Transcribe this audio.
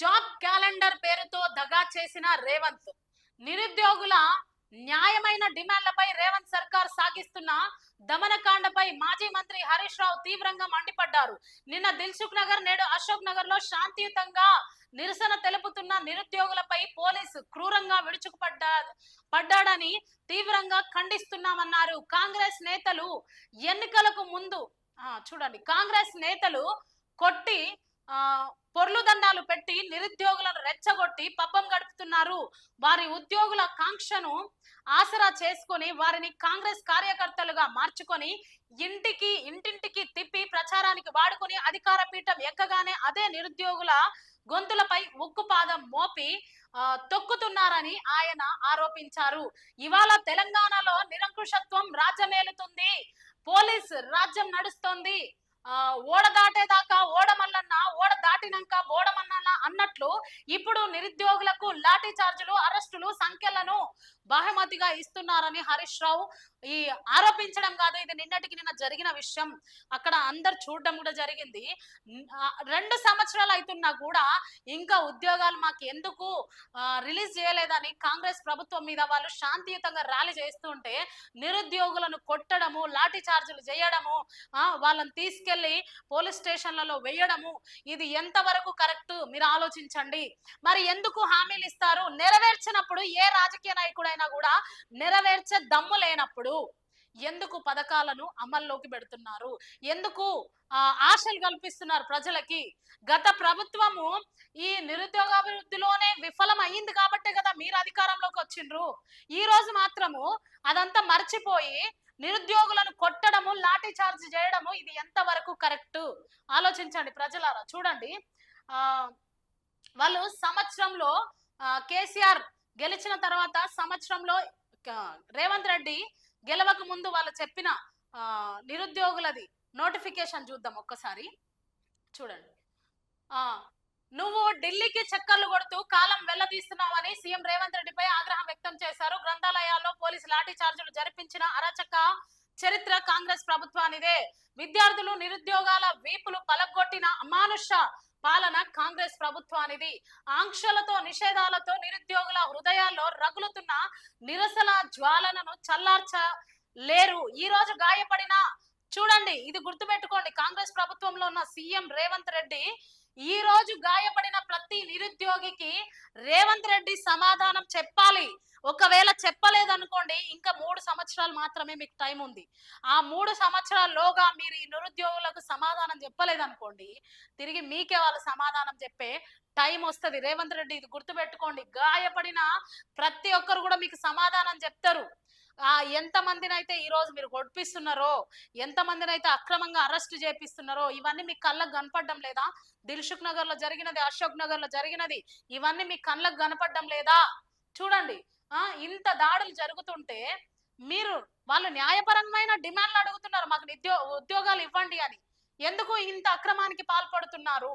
Job calendar పేరుతో దగా చేసిన రేవంత్. నిరుద్యోగుల న్యాయమైన డిమాండ్లపై రేవంత్ సర్కార్ సాగిస్తున్న దమనకాండపై మాజీ మంత్రి హరీష్ రావు తీవ్రంగా మండిపడ్డారు. నిన్న దిల్సుఖ్ నగర్ నేడు అశోక్ నగర్లో శాంతియుతంగా నిరసన తెలుపుతున్న నిరుద్యోగులపై పోలీసు క్రూరంగా విడుచుకుపడ్డా పడ్డాడని తీవ్రంగా ఖండిస్తున్నామన్నారు. కాంగ్రెస్ నేతలు ఎన్నికలకు ముందు చూడండి. కాంగ్రెస్ నేతలు కొట్టి పొర్లు దండాలు పెట్టి నిరుద్యోగులను రెచ్చగొట్టి పబ్బం గడుపుతున్నారు. వారి ఉద్యోగుల కాంక్షను ఆసరా చేసుకొని వారిని కాంగ్రెస్ కార్యకర్తలుగా మార్చుకొని ఇంటికి ఇంటింటికి తిప్పి ప్రచారానికి వాడుకొని అధికార పీఠం ఎక్కగానే అదే నిరుద్యోగుల గొంతులపై ఉక్కుపాదం మోపి తొక్కుతున్నారని ఆయన ఆరోపించారు. ఇవాళ తెలంగాణలో నిరంకుశత్వం రాజ్యమేలుతుంది పోలీస్ రాజ్యం నడుస్తోంది. ఓడ దాటేదాకా ఓడమల్లన్న ఓడ దాటినాక ఓడమన్న అన్నట్లు ఇప్పుడు నిరుద్యోగులకు లాఠీ చార్జీలు అరెస్టులు సంఖ్యలను బహుమతిగా ఇస్తున్నారని హరీష్ రావు ఈ ఆరోపించడం కాదు ఇది నిన్నటికి నిన్న జరిగిన విషయం. అక్కడ అందరు చూడడం కూడా జరిగింది. రెండు సంవత్సరాలు అవుతున్నా కూడా ఇంకా ఉద్యోగాలు మాకు ఎందుకు రిలీజ్ చేయలేదని కాంగ్రెస్ ప్రభుత్వం మీద వాళ్ళు శాంతియుతంగా ర్యాలీ చేస్తుంటే నిరుద్యోగులను కొట్టడము లాఠీ చార్జీలు చేయడము వాళ్ళని తీసుకెళ్ళి పోలీస్ స్టేషన్లలో వేయడము ఇది ఎంతవరకు కరెక్ట్? మీరు ఆలోచించండి. మరి ఎందుకు హామీలు ఇస్తారు? నెరవేర్చినప్పుడు ఏ రాజకీయ నాయకుడైనా కూడా నెరవేర్చే దమ్ము లేనప్పుడు ఎందుకు పథకాలను అమల్లోకి పెడుతున్నారు? ఎందుకు ఆశలు కల్పిస్తున్నారు ప్రజలకి? గత ప్రభుత్వము ఈ నిరుద్యోగాభివృద్ధిలోనే విఫలం అయింది కాబట్టే కదా మీరు అధికారంలోకి వచ్చిండ్రు. ఈ రోజు మాత్రము అదంతా మర్చిపోయి నిరుద్యోగులను కొట్టడము లాఠీ చార్జ్ చేయడము ఇది ఎంతవరకు కరెక్ట్? ఆలోచించండి ప్రజలారా. చూడండి ఆ వాళ్ళు సంవత్సరంలో కేసీఆర్ గెలిచిన తర్వాత సంవత్సరంలో రేవంత్ రెడ్డి గెలవక ముందు వాళ్ళు చెప్పిన నిరుద్యోగులది నోటిఫికేషన్ చూద్దాం ఒక్కసారి. చూడండి. నువ్వు ఢిల్లీకి చక్కర్లు కొడుతూ కాలం వెల్లదీస్తున్నావని సీఎం రేవంత్ రెడ్డిపై ఆగ్రహం వ్యక్తం చేశారు. గ్రంథాలయాల్లో పోలీసు లాఠీ చార్జీలు జరిపించిన అరాచక చరిత్ర కాంగ్రెస్ ప్రభుత్వానిదే. విద్యార్థులు నిరుద్యోగాల వీపులు పలగొట్టిన అమానుష పాలన కాంగ్రెస్ ప్రభుత్వానిది. ఆంక్షలతో నిషేధాలతో నిరుద్యోగుల హృదయాల్లో రగులుతున్న నిరసన జ్వాలనను చల్లార్చ లేరు ఈ రోజు గాయపడిన చూడండి ఇది గుర్తుపెట్టుకోండి కాంగ్రెస్ ప్రభుత్వంలో ఉన్న సీఎం రేవంత్ రెడ్డి ఈ రోజు గాయపడిన ప్రతి నిరుద్యోగికి రేవంత్ రెడ్డి సమాధానం చెప్పాలి. ఒకవేళ చెప్పలేదనుకోండి ఇంకా మూడు సంవత్సరాలు మాత్రమే మీకు టైం ఉంది. ఆ మూడు సంవత్సరాల్లోగా మీరు ఈ నిరుద్యోగులకు సమాధానం చెప్పలేదనుకోండి తిరిగి మీకే వాళ్ళు సమాధానం చెప్పే టైం వస్తుంది. రేవంత్ రెడ్డి ఇది గుర్తుపెట్టుకోండి గాయపడిన ప్రతి ఒక్కరు కూడా మీకు సమాధానం చెప్తారు. ఆ ఎంతమందినైతే ఈరోజు మీరు గొడిపిస్తున్నారో ఎంతమందినైతే అక్రమంగా అరెస్ట్ చేపిస్తున్నారో ఇవన్నీ మీ కళ్ళకు కనపడడం లేదా? దిల్సుఖ్ నగర్లో జరిగినది అశోక్ నగర్లో జరిగినది ఇవన్నీ మీ కళ్ళకు కనపడడం లేదా? చూడండి ఆ ఇంత దాడులు జరుగుతుంటే మీరు వాళ్ళు న్యాయపరమైన డిమాండ్లు అడుగుతున్నారు మాకు ఉద్యోగాలు ఇవ్వండి అని. ఎందుకు ఇంత అక్రమానికి పాల్పడుతున్నారు?